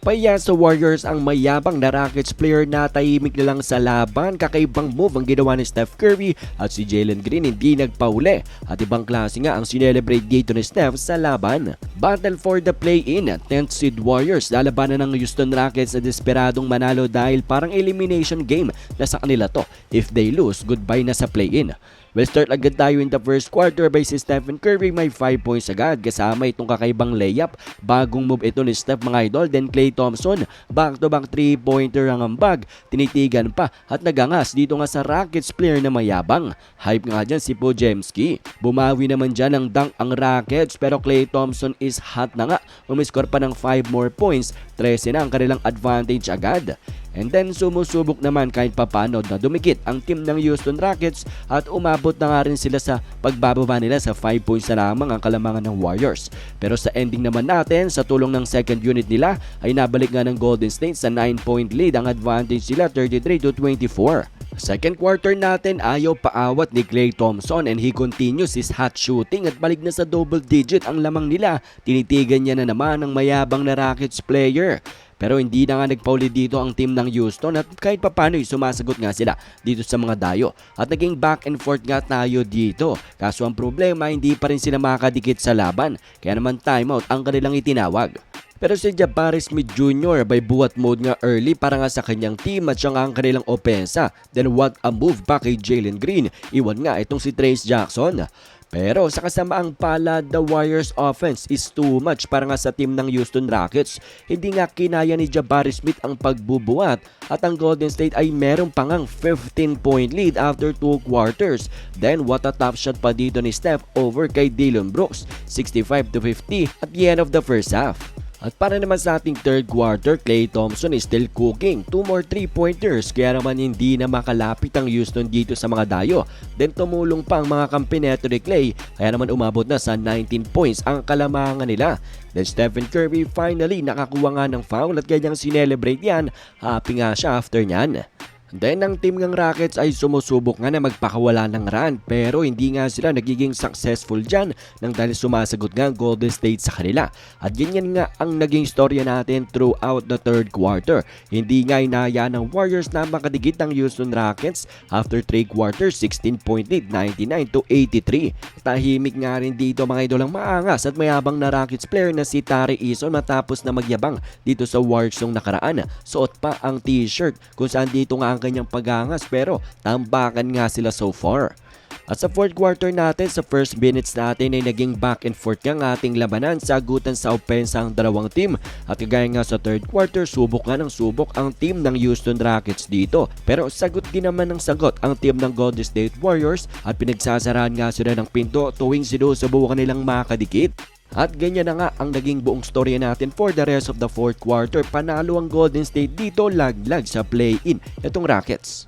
Paya sa Warriors ang mayabang na Rockets player na tahimik na lang sa laban. Kakaibang move ang ginawa ni Steph Curry at si Jalen Green hindi nagpauli. At ibang klase nga ang sinelebrate dito ni Steph sa laban. Battle for the play-in, 10th seed Warriors lalabanan ng Houston Rockets na desperadong manalo dahil parang elimination game na sa kanila to. If they lose, goodbye na sa play-in. We'll start agad tayo in the first quarter by si Stephen Curry may 5 points agad kasama itong kakaibang layup. Bagong move ito ni Steph mga idol. Then Clay Thompson back to back 3 pointer ang ambag. Tinitigan pa at nagangas dito nga sa Rockets player na mayabang. Hype nga dyan si Pojemski. Bumawi naman dyan ng dunk ang Rockets pero Clay Thompson is hot na nga. Umiscore pa ng 5 more points. 13 na ang kanilang advantage agad. And then sumusubok naman kahit papano na dumikit ang team ng Houston Rockets at umabot na nga rin sila sa pagbababa nila sa 5 points na lamang ang kalamangan ng Warriors. Pero sa ending naman natin, sa tulong ng second unit nila ay nabalik nga ng Golden State sa 9 point lead ang advantage sila 33 to 24. Second quarter natin ayaw paawat ni Klay Thompson and he continues his hot shooting at balik na sa double digit ang lamang nila. Tinitigan niya na naman ang mayabang na Rockets player. Pero hindi na nga nagpauli dito ang team ng Houston at kahit papano sumasagot nga sila dito sa mga dayo. At naging back and forth nga tayo dito. Kaso ang problema hindi pa rin sila makakadikit sa laban. Kaya naman timeout ang kanilang itinawag. Pero si Jabari Smith Jr. by buwat mode nga early para nga sa kanyang team at siya nga ang kanilang opensa. Then what a move pa kay Jalen Green. Iwan nga itong si Trace Jackson. Pero sa kasamaang palad, the Warriors offense is too much para nga sa team ng Houston Rockets. Hindi nga kinaya ni Jabari Smith ang pagbubuhat at ang Golden State ay meron pa ngang 15 point lead after 2 quarters. Then what a top shot pa dito ni Steph over kay Dillon Brooks, 65 to 50 at the end of the first half. At para naman sa ating third quarter, Clay Thompson is still cooking. Two more three-pointers kaya naman hindi na makalapit ang Houston dito sa mga dayo. Then tumulong pa ang mga kampi neto ni Clay kaya naman umabot na sa 19 points ang kalamangan nila. Then Stephen Curry finally nakakuha nga ng foul at kanyang sinelebrate yan. Happy nga siya after nyan. Then ang team ng Rockets ay sumusubok nga na magpakawala ng run pero hindi nga sila nagiging successful dyan nang dahil sumasagot nga ang Golden State sa kanila. At ganyan nga ang naging storya natin throughout the third quarter. Hindi nga inaya ng Warriors na makadigit ang Houston Rockets after 3 quarters 16 point lead 99 to 83. Tahimik nga rin dito mga idol ang maangas at mayabang na Rockets player na si Tari Eason matapos na magyabang dito sa Warriors nung nakaraan. Suot pa ang t-shirt kung saan dito nga ang kanyang pagangas pero tambakan nga sila so far. At sa fourth quarter natin, sa first minutes natin ay naging back and forth ang ating labanan sa agutan sa opensa ang dalawang team. At kagaya nga sa third quarter, subok nga ng subok ang team ng Houston Rockets dito. Pero sagot din naman ng sagot ang team ng Golden State Warriors at pinagsasarahan nga sila ng pinto tuwing sinusubukan nilang makadikit. At ganyan na nga ang naging buong storya natin for the rest of the fourth quarter. Panalo ang Golden State dito laglag sa play-in itong Rockets.